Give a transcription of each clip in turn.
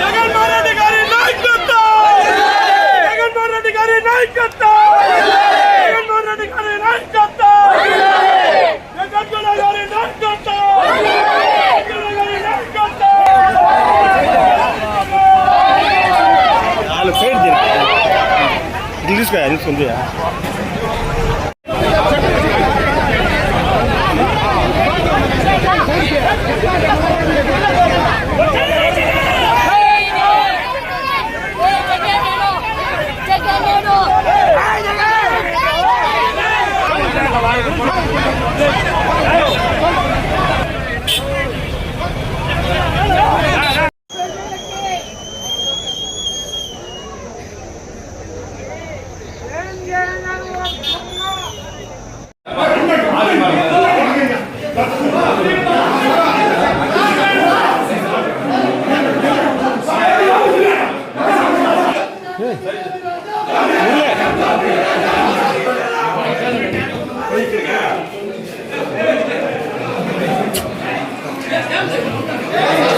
జగన్మోహన్ రెడ్డి గారి నాయకత్వం జగన్మోహన్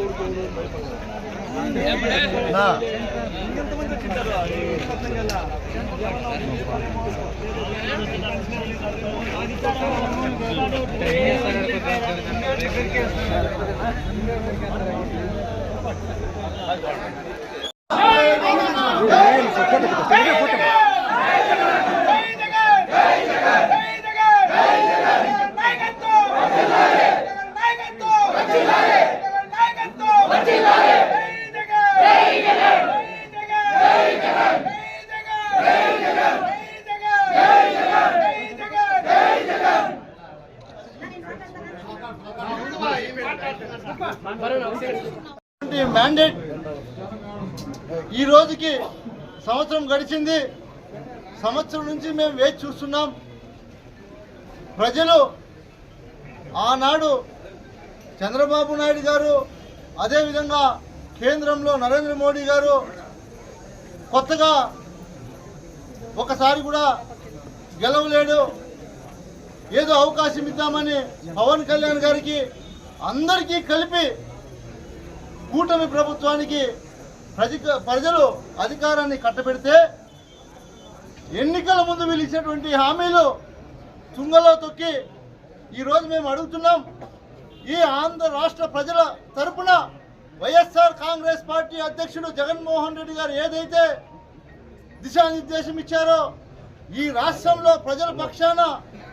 రెడ్డి గారి నాయకత్వం జగన్మోహన్ రెడ్డి గారి నాయకత్వం జగన్మోహన్ గారి నాయకత్వం జగన్మోహన్ గారి నాయకత్వం నాలుగు సైడ్ తిరిగి ఇట్లా తీసుకో తీసుకుంది మ్యాండేట్ ఈ రోజుకి సంవత్సరం గడిచింది. సంవత్సరం నుంచి మేము వేచి చూస్తున్నాం. ప్రజలు ఆనాడు చంద్రబాబు నాయుడు గారు అదేవిధంగా కేంద్రంలో నరేంద్ర మోడీ గారు కొత్తగా ఒకసారి కూడా గెలవలేడు. ఏదో అవకాశం ఇద్దామని పవన్ కళ్యాణ్ గారికి అందరికీ కలిపి కూటమి ప్రభుత్వానికి ప్రజ ప్రజలు అధికారాన్ని కట్టబెడితే ఎన్నికల ముందు వీళ్ళు ఇచ్చినటువంటి హామీలు తుంగలో తొక్కి ఈరోజు మేము అడుగుతున్నాం. ఈ ఆంధ్ర రాష్ట్ర ప్రజల తరపున వైఎస్ఆర్ కాంగ్రెస్ పార్టీ అధ్యక్షుడు జగన్మోహన్ రెడ్డి గారు ఏదైతే దిశానిర్దేశం ఇచ్చారో ఈ రాష్ట్రంలో ప్రజల పక్షాన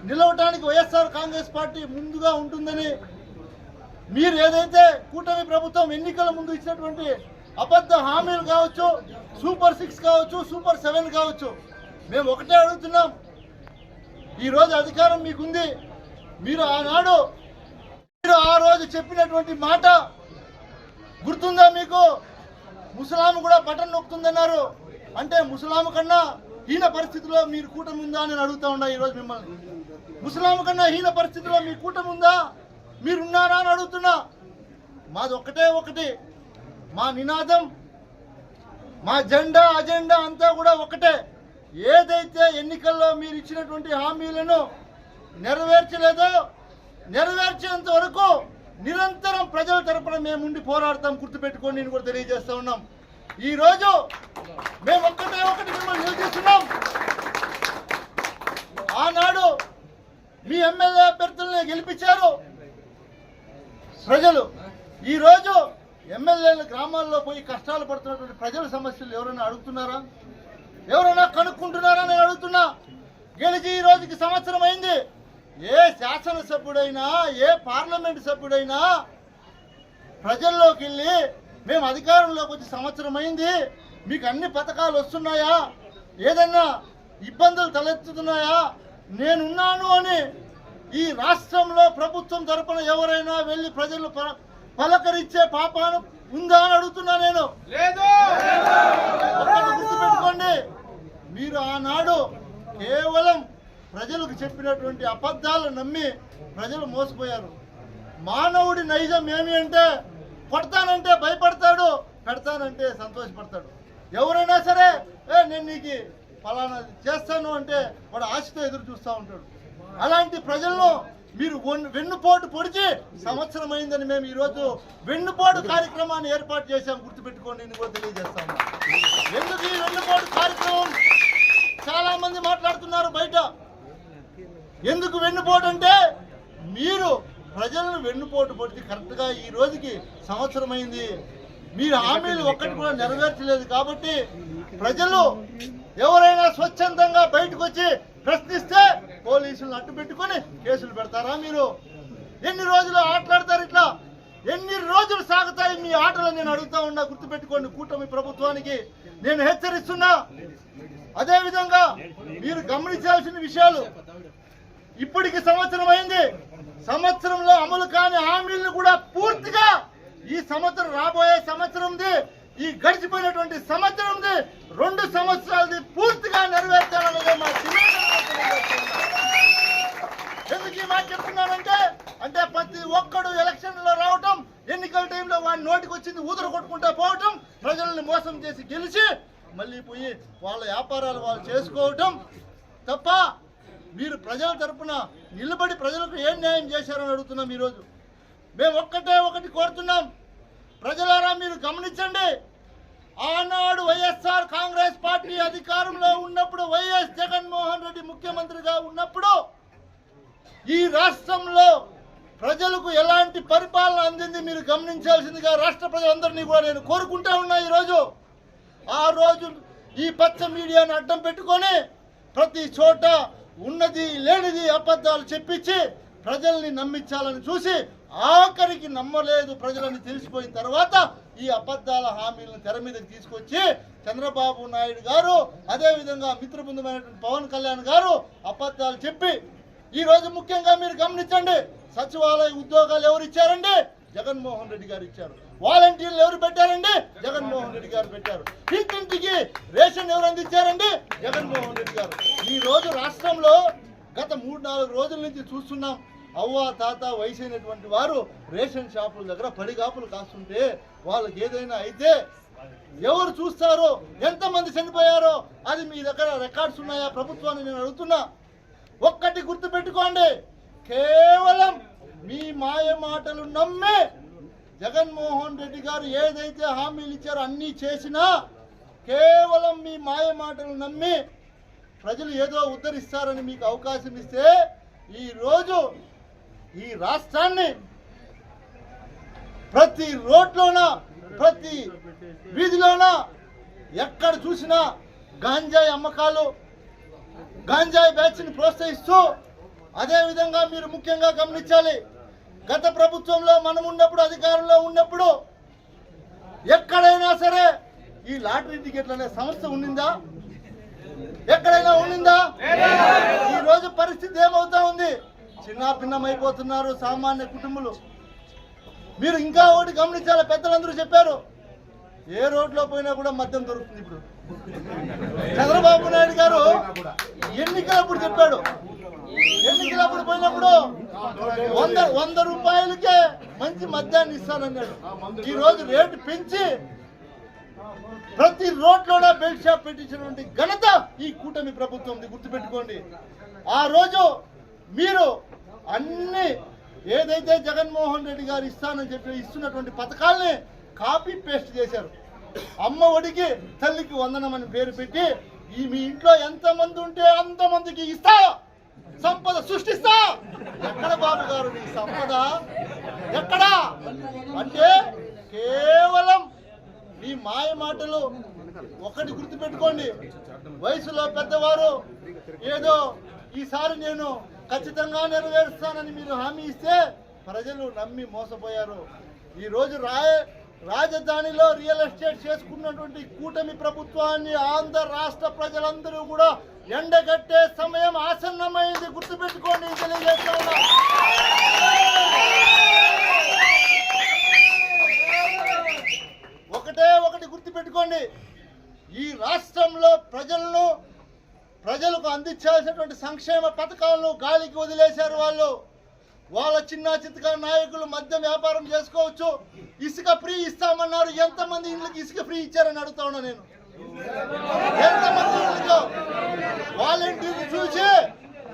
నిలవటానికి వైఎస్ఆర్ కాంగ్రెస్ పార్టీ ముందుగా ఉంటుందని మీరు ఏదైతే కూటమి ప్రభుత్వం ఎన్నికల ముందు ఇచ్చినటువంటి అబద్ధ హామీలు కావచ్చు సూపర్ సిక్స్ కావచ్చు సూపర్ సెవెన్ కావచ్చు మేము ఒకటే అడుగుతున్నాం. ఈరోజు అధికారం మీకుంది. మీరు ఆనాడు మీరు ఆ రోజు చెప్పినటువంటి మాట గుర్తుందా మీకు? ముసలాము కూడా బటన్ నొక్కుతుందన్నారు. అంటే ముసలాము కన్నా హీన పరిస్థితిలో మీరు కూటమి ఉందా అని అడుగుతా ఉన్నా ఈరోజు మిమ్మల్ని. ముసలాము కన్నా హీన పరిస్థితిలో మీ కూటమి ఉందా? మీరున్నారా అని అడుగుతున్నా. మాది ఒకటే ఒకటి. మా నినాదం మా జెండా అజెండా అంతా కూడా ఒకటే. ఏదైతే ఎన్నికల్లో మీరు ఇచ్చినటువంటి హామీలను నెరవేర్చలేదో నెరవేర్చేంత వరకు నిరంతరం ప్రజల తరపున మేము ఉండి పోరాడతాం గుర్తుపెట్టుకొని నేను కూడా తెలియజేస్తూ ఉన్నాం. ఈరోజు రోజు మేము ఒక్కటే ఒకటి మిమ్మల్ని నిలదీస్తున్నాం ఆనాడు మీ ఎమ్మెల్యే అభ్యర్థుల్ని గెలిపించారు ప్రజలు ఈరోజు ఎమ్మెల్యేలు గ్రామాల్లో పోయి కష్టాలు పడుతున్నటువంటి ప్రజల సమస్యలు ఎవరైనా అడుగుతున్నారా? ఎవరైనా కనుక్కుంటున్నారా నేను అడుగుతున్నా. గెలిచి ఈ రోజుకి సంవత్సరం అయింది. ఏ శాసనసభ్యుడైనా ఏ పార్లమెంట్ సభ్యుడైనా ప్రజల్లోకి వెళ్ళి మేము అధికారంలోకి వచ్చి సంవత్సరం అయింది. మీకు అన్ని పథకాలు వస్తున్నాయా? ఏదన్నా ఇబ్బందులు తలెత్తుతున్నాయా? నేనున్నాను అని ఈ రాష్ట్రంలో ప్రభుత్వం తరపున ఎవరైనా వెళ్ళి ప్రజలు పలకరించే పాపాను ఉందా అని అడుగుతున్నా నేను. గుర్తుపెట్టుకోండి. మీరు ఆనాడు కేవలం ప్రజలకు చెప్పినటువంటి అబద్ధాలు నమ్మి ప్రజలు మోసపోయారు. మానవుడి నైజం ఏమి అంటే కొడతానంటే భయపడతాడు పెడతానంటే సంతోషపడతాడు. ఎవరైనా సరే ఏ నేను నీకు ఫలానా చేస్తాను అంటే వాడు ఆశతో ఎదురు చూస్తూ ఉంటాడు. అలాంటి ప్రజల్లో మీరు వెన్నుపోటు పొడిచి సంవత్సరం అయిందని మేము ఈరోజు వెన్నుపోటు కార్యక్రమాన్ని ఏర్పాటు చేశాం గుర్తుపెట్టుకోండి నేను కూడా తెలియజేస్తాను. ఎందుకు ఈ వెన్నుపోటు కార్యక్రమం? చాలా మంది మాట్లాడుతున్నారు బయట. ఎందుకు వెన్నుపోటు అంటే మీరు ప్రజలను వెన్నుపోటు పొడిచి కరెక్ట్గా ఈ రోజుకి సంవత్సరం అయింది మీరు హామీలు ఒక్కటి కూడా నెరవేర్చలేదు కాబట్టి ప్రజలు ఎవరైనా స్వచ్ఛందంగా బయటకు వచ్చి ప్రశ్నిస్తే పోలీసులను అడ్డు పెట్టుకొని కేసులు పెడతారా మీరు? ఎన్ని రోజులు ఆటలాడతారు ఇట్లా? ఎన్ని రోజులు సాగుతాయి మీ ఆటలు నేను అడుగుతా ఉన్నా గుర్తుపెట్టుకోండి కూటమి ప్రభుత్వానికి. నేను హెచ్చరిస్తున్నా. అదే విధంగా మీరు గమనించాల్సిన విషయాలు. ఇప్పటికి సంవత్సరం అయింది. సంవత్సరంలో అమలు కాని హామీలను కూడా పూర్తిగా ఈ సంవత్సరం రాబోయే సంవత్సరంది ఈ గడిచిపోయినటువంటి సంవత్సరంది రెండు సంవత్సరాలది పూర్తిగా నెరవేర్చాలన్నదే మా ఎందుకు ఈ మాట చెప్తున్నానంటే అంటే ప్రతి ఒక్కడు ఎలక్షన్లో రావటం ఎన్నికల టైంలో వాడి నోటికి వచ్చింది ఊదర కొట్టుకుంటూ పోవటం ప్రజల్ని మోసం చేసి గెలిచి మళ్ళీ పోయి వాళ్ళ వ్యాపారాలు వాళ్ళు చేసుకోవటం తప్ప మీరు ప్రజల తరపున నిలబడి ప్రజలకు ఏం న్యాయం చేశారని అడుగుతున్నాం ఈరోజు. మేము ఒక్కటే ఒకటి కోరుతున్నాం. ప్రజలారా మీరు గమనించండి ఆనాడు వైఎస్ఆర్ కాంగ్రెస్ పార్టీ అధికారంలో ఉన్నప్పుడు వైఎస్ జగన్మోహన్ రెడ్డి ముఖ్యమంత్రిగా ఉన్నప్పుడు ఈ రాష్ట్రంలో ప్రజలకు ఎలాంటి పరిపాలన అందింది మీరు గమనించాల్సిందిగా రాష్ట్ర ప్రజలందరినీ కూడా నేను కోరుకుంటా ఉన్నా ఈరోజు. ఆ రోజు ఈ పచ్చ మీడియాను అడ్డం పెట్టుకొని ప్రతి చోట ఉన్నది లేనిది అబద్ధాలు చెప్పించి ప్రజల్ని నమ్మించాలని చూసి ఆఖరికి నమ్మలేదు ప్రజలని తెలిసిపోయిన తర్వాత ఈ అబద్ధాల హామీలను తెర మీదకి తీసుకొచ్చి చంద్రబాబు నాయుడు గారు అదేవిధంగా మిత్రబృందమైనటువంటి పవన్ కళ్యాణ్ గారు అబద్ధాలు చెప్పి ఈ రోజు ముఖ్యంగా మీరు గమనించండి సచివాలయ ఉద్యోగాలు ఎవరు ఇచ్చారండి? జగన్మోహన్ రెడ్డి గారు ఇచ్చారు. వాలంటీర్లు ఎవరు పెట్టారండి? జగన్మోహన్ రెడ్డి గారు పెట్టారు. ఇంటింటికి రేషన్ ఎవరు అందించారండి? జగన్మోహన్ రెడ్డి గారు. ఈ రోజు రాష్ట్రంలో గత మూడు నాలుగు రోజుల నుంచి చూస్తున్నాం అవ్వ తాత వయసు అయినటువంటి వారు రేషన్ షాపుల దగ్గర పడిగాపులు కాస్తుంటే వాళ్ళకి ఏదైనా అయితే ఎవరు చూస్తారో ఎంతమంది చనిపోయారో అది మీ దగ్గర రికార్డ్స్ ఉన్నాయా ప్రభుత్వాన్ని నేను అడుగుతున్నా. ఒక్కటి గుర్తుపెట్టుకోండి కేవలం మీ మాయ మాటలు నమ్మే జగన్మోహన్ రెడ్డి గారు ఏదైతే హామీలు ఇచ్చారో అన్నీ చేసినా కేవలం మీ మాయ మాటలు నమ్మి ప్రజలు ఏదో ఉద్ధరిస్తారని మీకు అవకాశం ఇస్తే ఈరోజు ఈ రాష్ట్రాన్ని ప్రతి రోడ్లోన ప్రతి వీధిలోన ఎక్కడ చూసినా గాంజాయి అమ్మకాలు గాంజాయి బ్యాచ్ని ప్రోత్సహిస్తూ అదేవిధంగా మీరు ముఖ్యంగా గమనించాలి. గత ప్రభుత్వంలో మనం ఉన్నప్పుడు అధికారంలో ఉన్నప్పుడు ఎక్కడైనా సరే ఈ లాటరీ టికెట్లు అనే సంస్థ ఉండిందా? ఎక్కడైనా ఉండిందా? ఈ రోజు పరిస్థితి ఏమవుతా ఉంది? చిన్న భిన్నమైపోతున్నారు సామాన్య కుటుంబాలు. మీరు ఇంకా ఒకటి గమనించాలి? పెద్దలందరూ చెప్పారు. ఏ రోడ్లో పోయినా కూడా మద్యం దొరుకుతుంది ఇప్పుడు. చంద్రబాబు నాయుడు గారు ఎన్నికలప్పుడు చెప్పాడు. ఎన్నికలప్పుడు పోయినప్పుడు వంద వంద రూపాయలకే మంచి మద్యాన్ని ఇస్తానన్నాడు. ఈ రోజు రేటు పెంచి ప్రతి రోడ్లోనే బెల్ట్ షాప్ పెట్టించినటువంటి ఘనత ఈ కూటమి ప్రభుత్వం గుర్తుపెట్టుకోండి. ఆ రోజు మీరు అన్ని ఏదైతే జగన్మోహన్ రెడ్డి గారు ఇస్తానని చెప్పి ఇస్తున్నటువంటి పథకాల్ని కాపీ పేస్ట్ చేశారు. అమ్మ ఒడికి తల్లికి వందనం అని పేరు పెట్టి ఈ మీ ఇంట్లో ఎంతమంది ఉంటే అంతమందికి ఇస్తా సంపద సృష్టిస్తా. ఎక్కడ బాబు గారు నీ సంపద? ఎక్కడా? అంటే కేవలం మీ మాయ మాటలు ఒకటి గుర్తుపెట్టుకోండి. వయసులో పెద్దవారు ఏదో ఈసారి నేను ఖచ్చితంగా నెరవేరుస్తానని మీరు హామీ ఇస్తే ప్రజలు నమ్మి మోసపోయారు. ఈరోజు రాయ రాజధానిలో రియల్ ఎస్టేట్ చేసుకున్నటువంటి కూటమి ప్రభుత్వాన్ని ఆంధ్ర రాష్ట్ర ప్రజలందరూ కూడా ఎండగట్టే సమయం ఆసన్నమైంది. గుర్తుపెట్టుకోండి తెలియజేస్తా ఒకటే ఒకటి గుర్తుపెట్టుకోండి. ఈ రాష్ట్రంలో ప్రజలను ప్రజలకు అందించాల్సినటువంటి సంక్షేమ పథకాలను గాలికి వదిలేశారు వాళ్ళు. వాళ్ళ చిన్న చిత్తగా నాయకులు మధ్య వ్యాపారం చేసుకోవచ్చు. ఇసుక ఫ్రీ ఇస్తామన్నారు. ఎంతమంది ఇళ్ళకి ఇసుక ఫ్రీ ఇచ్చారని అడుగుతా ఉన్నా నేను. ఎంతమంది వాలంటీర్ని చూసి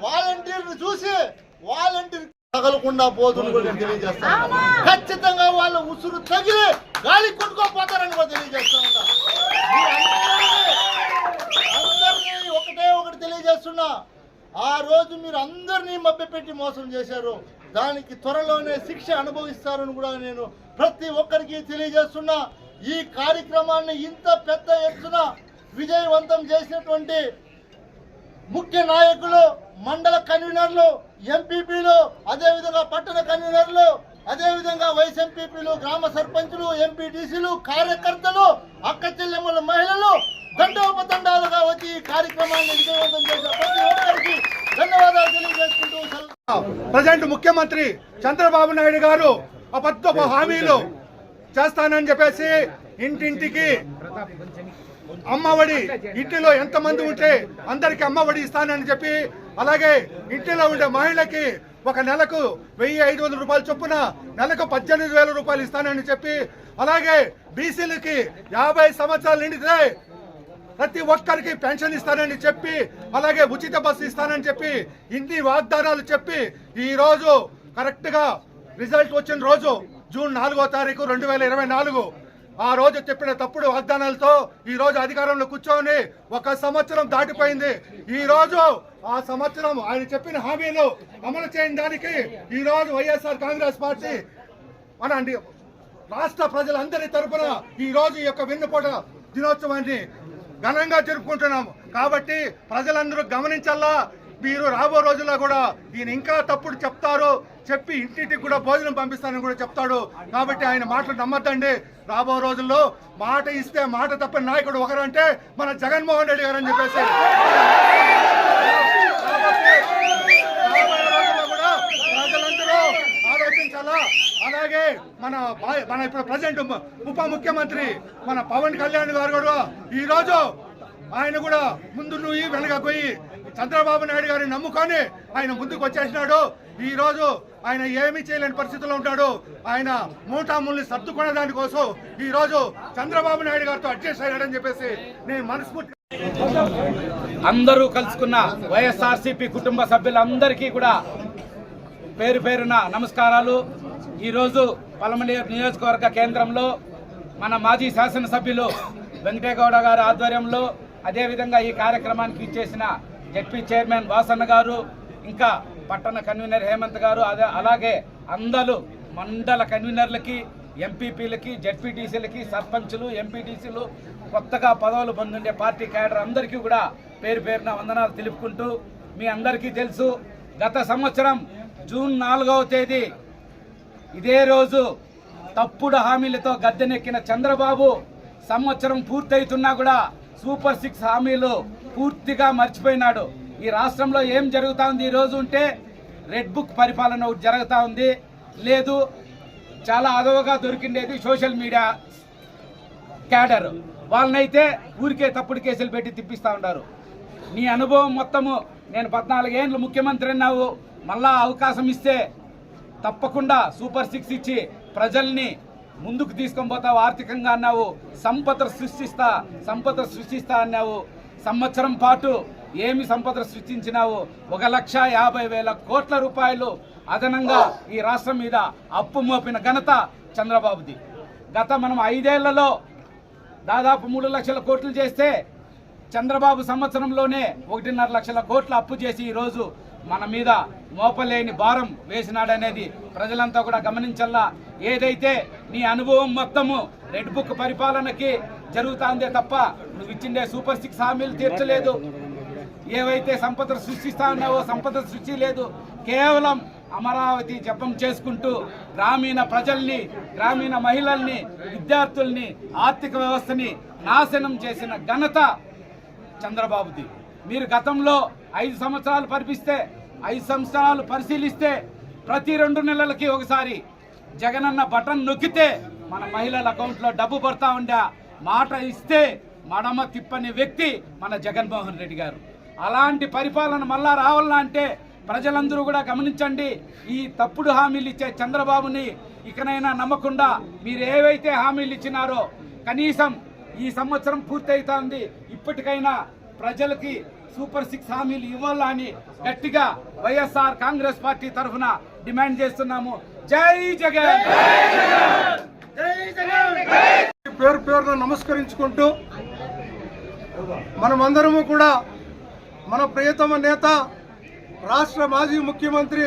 వాలంటీర్ని చూసి వాలంటీర్ తగలకుండా పోతుంది కూడా తెలియజేస్తాను ఖచ్చితంగా వాళ్ళ ఉసురు తగిలి గాలి కొట్టుకోపోతారని కూడా తెలియజేస్తా ఉన్నా. అందరినీ ఒకటే ఒకటి తెలియజేస్తున్నా. ఆ రోజు మీరు అందరినీ మభ్యపెట్టి మోసం చేశారు. దానికి త్వరలోనే శిక్ష అనుభవిస్తారని కూడా నేను ప్రతి ఒక్కరికి తెలియజేస్తున్నా. ఈ కార్యక్రమాన్ని ఇంత పెద్ద ఎత్తున విజయవంతం చేసినటువంటి ముఖ్య నాయకులు మండల కన్వీనర్లు ఎంపీపీలు అదేవిధంగా పట్టణ కన్వీనర్లు అదేవిధంగా వైస్ ఎంపీపీలు గ్రామ సర్పంచులు ఎంపీటీసీలు కార్యకర్తలు అక్క చెల్లెమ్మల మహిళలు దండోపదండాలుగా వచ్చి ఈ కార్యక్రమాన్ని విజయవంతం చేసిన ప్రతి ఒక్కరికి ధన్యవాదాలు తెలియజేసుకుంటూ ప్రజెంట్ ముఖ్యమంత్రి చంద్రబాబు నాయుడు గారు అబద్ధ హామీలు చేస్తానని చెప్పేసి ఇంటింటికి అమ్మఒడి ఇంటిలో ఎంతమంది ఉంటే అందరికి అమ్మఒడి ఇస్తానని చెప్పి అలాగే ఇంటిలో ఉండే మహిళకి ఒక నెలకు వెయ్యి ఐదు వందల రూపాయలు చొప్పున నెలకు పద్దెనిమిది వేల రూపాయలు ఇస్తానని చెప్పి అలాగే బీసీలకి యాభై సంవత్సరాలు నిండితే ప్రతి ఒక్కరికి పెన్షన్ ఇస్తానని చెప్పి అలాగే ఉచిత బస్సు ఇస్తానని చెప్పి ఇన్ని వాగ్దానాలు చెప్పి ఈరోజు కరెక్ట్గా రిజల్ట్ వచ్చిన రోజు జూన్ నాలుగో తారీఖు రెండు వేల ఇరవై నాలుగు ఆ రోజు చెప్పిన తప్పుడు వాగ్దానాలతో ఈ రోజు అధికారంలో కూర్చొని ఒక సంవత్సరం దాటిపోయింది. ఈ రోజు ఆ సంవత్సరం ఆయన చెప్పిన హామీలు అమలు చేయని దానికి ఈ రోజు వైఎస్ఆర్ కాంగ్రెస్ పార్టీ మన అండి రాష్ట్ర ప్రజలందరి తరపున ఈ రోజు ఈ యొక్క వెన్నుపోట దినోత్సవాన్ని ఘనంగా జరుపుకుంటున్నాము. కాబట్టి ప్రజలందరూ గమనించాలా? మీరు రాబో రోజుల్లో కూడా ఈయన ఇంకా తప్పుడు చెప్తారు చెప్పి ఇంటింటికి కూడా భోజనం పంపిస్తానని కూడా చెప్తాడు. కాబట్టి ఆయన మాటలు నమ్మద్దండి. రాబో రోజుల్లో మాట ఇస్తే మాట తప్పని నాయకుడు ఒకరంటే మన జగన్మోహన్ రెడ్డి గారు అని చెప్పేసి. రాబోయే రోజుల్లో కూడా ప్రజలందరూ ఆలోచించాలా? అలాగే మన మన ఇప్పుడు ప్రజెంట్ ఉప ముఖ్యమంత్రి మన పవన్ కళ్యాణ్ గారు కూడా ఈ రోజు ఆయన కూడా ముందు నువ్వు వెనక పోయి చంద్రబాబు నాయుడు గారిని నమ్ముకొని ఆయన ముందుకు వచ్చేసినాడు. ఈరోజు ఆయన ఏమీ చేయలేని పరిస్థితుల్లో ఉంటాడు. ఆయన మూటాముల్ని సర్దుకునే దానికోసం ఈరోజు చంద్రబాబు నాయుడు గారితో అడ్జస్ట్ అయ్యాడని చెప్పేసి నేను మనస్ఫూర్తి అందరూ కలుసుకున్న వైఎస్ఆర్సీపీ కుటుంబ సభ్యులందరికీ కూడా పేరు పేరున నమస్కారాలు. ఈరోజు పలమనేరు నియోజకవర్గ కేంద్రంలో మన మాజీ శాసనసభ్యులు వెంకటేగౌడ గారి ఆధ్వర్యంలో అదేవిధంగా ఈ కార్యక్రమానికి ఇచ్చేసిన జడ్పీ చైర్మన్ వాసన్న గారు ఇంకా పట్టణ కన్వీనర్ హేమంత్ గారు అదే అలాగే అందరూ మండల కన్వీనర్లకి ఎంపీపీలకి జడ్పీటీసీలకి సర్పంచులు ఎంపీటీసీలు కొత్తగా పదవులు పొందుండే పార్టీ క్యాడర్ అందరికీ కూడా పేరు పేరున వందనాలు తెలుపుకుంటూ మీ అందరికీ తెలుసు. గత సంవత్సరం జూన్ నాలుగవ తేదీ ఇదే రోజు తప్పుడు హామీలతో గద్దెనెక్కిన చంద్రబాబు సంవత్సరం పూర్తయితున్నా కూడా సూపర్ సిక్స్ హామీలు పూర్తిగా మర్చిపోయినాడు. ఈ రాష్ట్రంలో ఏం జరుగుతూ ఉంది ఈరోజు ఉంటే రెడ్ బుక్ పరిపాలన ఒకటి జరుగుతూ ఉంది. లేదు చాలా అదవగా దొరికిండేది సోషల్ మీడియా క్యాడర్. వాళ్ళనైతే ఊరికే తప్పుడు కేసులు పెట్టి తిప్పిస్తూ ఉన్నారు నీ అనుభవం మొత్తము నేను పద్నాలుగేండ్లు ముఖ్యమంత్రి అన్నావు. మళ్ళా అవకాశం ఇస్తే తప్పకుండా సూపర్ సిక్స్ ఇచ్చి ప్రజల్ని ముందుకు తీసుకొని పోతావు ఆర్థికంగా అన్నావు సంపద సృష్టిస్తా సంపద సృష్టిస్తా అన్నావు. సంవత్సరం పాటు ఏమి సంపద సృష్టించినావు? ఒక లక్ష యాభై వేల కోట్ల రూపాయలు అదనంగా ఈ రాష్ట్రం మీద అప్పు మోపిన ఘనత చంద్రబాబుది. గత మనం ఐదేళ్ళలో దాదాపు మూడు లక్షల కోట్లు చేస్తే చంద్రబాబు సంవత్సరంలోనే ఒకటిన్నర లక్షల కోట్ల అప్పు చేసి ఈరోజు మన మీద మోపలేని భారం వేసినాడనేది ప్రజలంతా కూడా గమనించల్లా. ఏదైతే నీ అనుభవం మొత్తము రెడ్ బుక్ పరిపాలనకి జరుగుతుందే తప్ప నువ్వు ఇచ్చిండే సూపర్ సిక్స్ హామీలు తీర్చలేదు. ఏవైతే సంపద సృష్టిస్తా ఉన్నావో సంపద సృష్టి లేదు. కేవలం అమరావతి జపం చేసుకుంటూ గ్రామీణ ప్రజల్ని గ్రామీణ మహిళల్ని విద్యార్థుల్ని ఆర్థిక వ్యవస్థని నాశనం చేసిన ఘనత చంద్రబాబుది. మీరు గతంలో ఐదు సంవత్సరాలు పరిపిస్తే ఐదు సంవత్సరాలు పరిశీలిస్తే ప్రతి రెండు నెలలకి ఒకసారి జగనన్న బటన్ నొక్కితే మన మహిళల అకౌంట్లో డబ్బు పడతా ఉండా. మాట ఇస్తే మడమ తిప్పని వ్యక్తి మన జగన్మోహన్ రెడ్డి గారు. అలాంటి పరిపాలన మళ్ళా రావాలా అంటే ప్రజలందరూ కూడా గమనించండి. ఈ తప్పుడు హామీలు ఇచ్చే చంద్రబాబుని ఇకనైనా నమ్మకుండా మీరు ఏవైతే హామీలు ఇచ్చినారో కనీసం ఈ సంవత్సరం పూర్తయితోంది. ఇప్పటికైనా ప్రజలకి సూపర్ సిక్స్ హామీలు ఇవ్వాలని గట్టిగా వైఎస్ఆర్ కాంగ్రెస్ పార్టీ తరఫున డిమాండ్ చేస్తున్నాము. జై జగన్. పేరు పేరున నమస్కరించుకుంటూ మనమందరము కూడా మన ప్రియతమ నేత రాష్ట్ర మాజీ ముఖ్యమంత్రి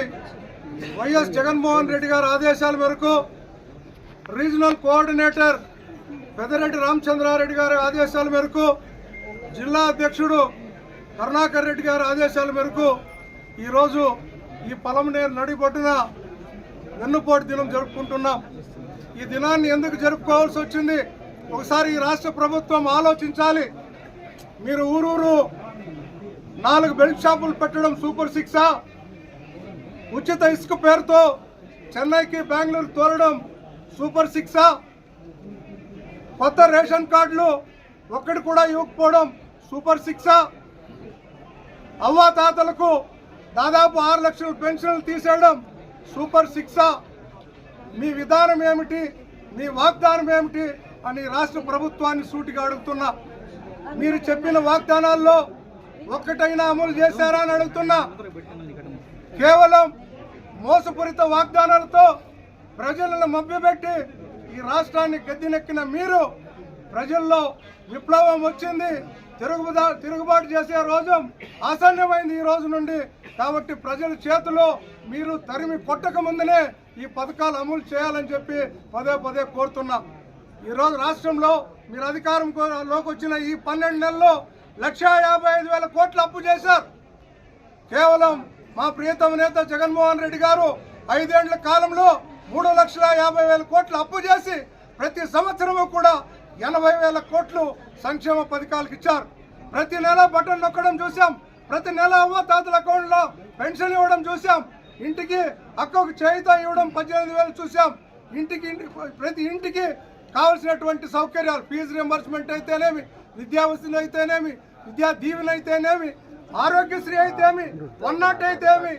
వైఎస్ జగన్మోహన్ రెడ్డి గారి ఆదేశాల మేరకు రీజనల్ కోఆర్డినేటర్ పెద్దరెడ్డి రామచంద్రారెడ్డి గారి ఆదేశాల మేరకు జిల్లా అధ్యక్షుడు కరుణాకర్ రెడ్డి గారి ఆదేశాల మేరకు ఈరోజు ఈ పొలం నేను నడిబొడ్డున వెన్నుపోటు దినం జరుపుకుంటున్నాం. ఈ దినాన్ని ఎందుకు జరుపుకోవాల్సి వచ్చింది? ఒకసారి ఈ రాష్ట్ర ప్రభుత్వం ఆలోచించాలి. మీరు ఊరూరు నాలుగు బెల్ట్ షాపులు పెట్టడం సూపర్ సిక్సా ఉచిత ఇసుక పేరుతో చెన్నైకి బెంగళూరు తోలడం సూపర్ సిక్సా కొత్త రేషన్ కార్డులు ఒక్కటి కూడా ఇవ్వకపోవడం సూపర్ సిక్సా అవ్వాతాతలకు దాదాపు ఆరు లక్షల పెన్షన్లు తీసేయడం సూపర్ సిక్సా. మీ విధానం ఏమిటి? మీ వాగ్దానం ఏమిటి? అని రాష్ట్ర ప్రభుత్వాన్ని సూటిగా అడుగుతున్నా. మీరు చెప్పిన వాగ్దానాల్లో ఒక్కటైనా అమలు చేశారా అని అడుగుతున్నా. కేవలం మోసపూరిత వాగ్దానాలతో ప్రజలను మభ్యపెట్టి ఈ రాష్ట్రాన్ని గద్దెనెక్కిన మీరు ప్రజల్లో విప్లవం వచ్చింది. తిరుగుబా తిరుగుబాటు చేసే రోజు ఆసన్నమైంది ఈ రోజు నుండి. కాబట్టి ప్రజల చేతిలో మీరు తరిమి కొట్టక ముందునే ఈ పథకాలు అమలు చేయాలని చెప్పి పదే పదే కోరుతున్నా. ఈరోజు రాష్ట్రంలో మీరు అధికారంలోకి వచ్చిన ఈ పన్నెండు నెలల్లో లక్షా యాభై ఐదు వేల కోట్లు అప్పు చేశారు. కేవలం మా ప్రియతమ నేత జగన్మోహన్ రెడ్డి గారు ఐదేండ్ల కాలంలో మూడు లక్షల యాభై వేల కోట్లు అప్పు చేసి ప్రతి సంవత్సరము కూడా ఎనభై వేల కోట్లు సంక్షేమ పథకాలకు ఇచ్చారు. ప్రతి నెల బటన్ నొక్కడం చూసాం ప్రతి నెల అవ్వ తాతల అకౌంట్లో పెన్షన్ ఇవ్వడం చూసాం ఇంటికి అక్కకు చేయిత ఇవ్వడం పద్దెనిమిది వేలు చూసాం ఇంటికి ప్రతి ఇంటికి కావలసినటువంటి సౌకర్యాలు ఫీజు రియంబర్స్మెంట్ అయితేనేమి విద్యావసతులు అయితేనేమి విద్యా దీవెన అయితేనేమి ఆరోగ్యశ్రీ అయితేమి వన్ నాట్ అయితేమి.